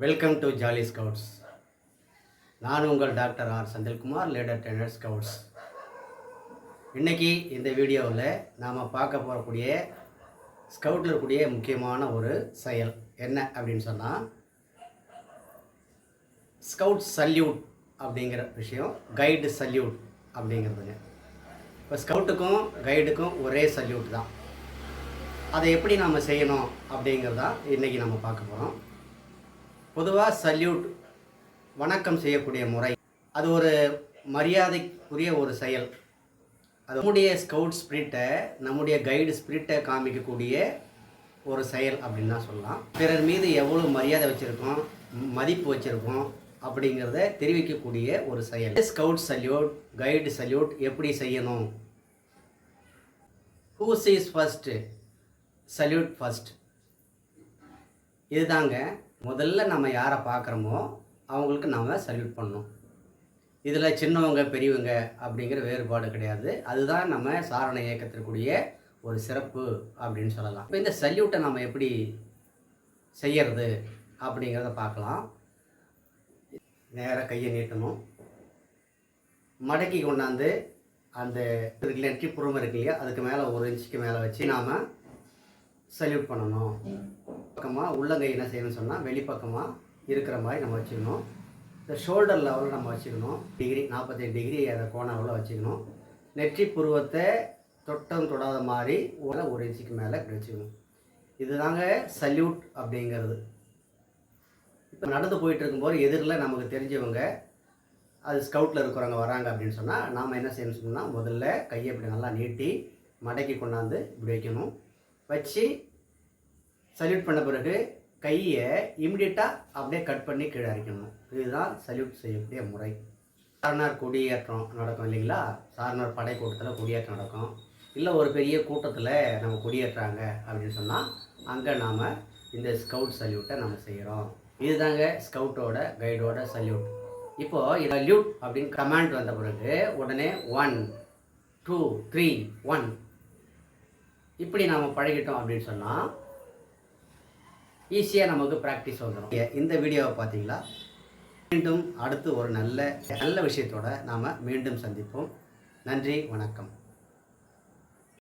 Welcome to jolly scouts நான் உங்கள் doctor R Senthilkumar leader trainer scouts இன்றைக்கி இந்த வீடியோவில் நாம் பார்க்க போகக்கூடிய ஸ்கவுட்டில் இருக்கக்கூடிய முக்கியமான ஒரு செயல் என்ன அப்படின்னு சொன்னால் ஸ்கவுட் சல்யூட் அப்படிங்கிற விஷயம் கைடு சல்யூட் அப்படிங்கிறதுங்க. இப்போ ஸ்கவுட்டுக்கும் கைடுக்கும் ஒரே சல்யூட் தான். அதை எப்படி நாம் செய்யணும் அப்படிங்கிறதா இன்றைக்கி நம்ம பார்க்க போகிறோம் பொதுவாக சல்யூட் வணக்கம் செய்யக்கூடிய முறை. அது ஒரு மரியாதைக்குரிய ஒரு செயல். அது நம்முடைய ஸ்கவுட் ஸ்பிரிட்டை நம்முடைய கைடு ஸ்பிரிட்டை காமிக்கக்கூடிய ஒரு செயல் அப்படின்னு தான் சொல்லலாம். பிறர் மீது எவ்வளோ மரியாதை வச்சுருக்கோம் மதிப்பு வச்சுருக்கோம் அப்படிங்கிறத தெரிவிக்கக்கூடிய ஒரு செயல். ஸ்கவுட் சல்யூட் கைடு சல்யூட் எப்படி செய்யணும்? Whose is first salute first இதுதாங்க முதல்ல நம்ம யாரை பார்க்குறோமோ அவங்களுக்கு நாம் சல்யூட் பண்ணணும். இதில் சின்னவங்க பெரியவங்க அப்படிங்கிற வேறுபாடு கிடையாது. அதுதான் நம்ம சாரண இயக்கத்திற்குரிய ஒரு சிறப்பு அப்படின்னு சொல்லலாம். இப்போ இந்த சல்யூட்டை நம்ம எப்படி செய்யறது அப்படிங்கிறத பார்க்கலாம். நேராக கையை நீட்டணும். மடக்கி கொண்டாந்து அந்த இருக்குல்ல நெற்றி புறம் இருக்கு இல்லையா அதுக்கு மேலே ஒரு இன்ச்சுக்கு மேலே வச்சு நாம் சல்யூட் பண்ணணும். பக்கமாக உள்ளங்கை என்ன செய்யணும்னு சொன்னால் வெளிப்பக்கமாக இருக்கிற மாதிரி நம்ம வச்சுக்கணும். இந்த ஷோல்டர் லெவலில் நம்ம வச்சுக்கணும். டிகிரி நாற்பத்தேழு டிகிரி அதை கோணாவில் வச்சுக்கணும். நெற்றி புருவத்தை தொட்டம் தொடாத மாதிரி ஒரு ஒரு இன்ச்சுக்கு மேலே இப்படி வச்சுக்கணும். இதுதாங்க சல்யூட் அப்படிங்கிறது. இப்போ நடந்து போயிட்டு இருக்கும்போது எதிரில் நமக்கு தெரிஞ்சவங்க அது ஸ்கவுட்டில் இருக்கிறவங்க வராங்க அப்படின்னு சொன்னால் நாம் என்ன செய்யணும்னு சொன்னால் முதல்ல கையை இப்படி நல்லா நீட்டி மடக்கி கொண்டாந்து இப்படி வைக்கணும். வச்சு சல்யூட் பண்ண பிறகு கையை இமிடியட்டாக அப்படியே கட் பண்ணி கீழே அரைக்கணும் இதுதான் சல்யூட் செய்யக்கூடிய முறை. சாரணார் கொடியேற்றம் நடக்கும் இல்லைங்களா? சாரணார் படை கூட்டத்தில் கொடியேற்றம் நடக்கும். இல்லை ஒரு பெரிய கூட்டத்தில் நம்ம குடியேற்றாங்க அப்படின்னு சொன்னால் அங்கே நாம் இந்த ஸ்கவுட் சல்யூட்டை நம்ம செய்கிறோம் இதுதாங்க ஸ்கவுட்டோட கைடோட சல்யூட் இப்போது சல்யூட் அப்படின்னு கமாண்ட் வந்த பிறகு உடனே ஒன் டூ த்ரீ ஒன் இப்படி நாம் பழகிட்டோம் அப்படின்னு சொன்னால் ஈஸியாக நமக்கு ப்ராக்டிஸ் வந்துடும் இந்த வீடியோவை பார்த்தீங்களா மீண்டும் அடுத்து ஒரு நல்ல நல்ல விஷயத்தோட நாம் மீண்டும் சந்திப்போம். நன்றி வணக்கம்.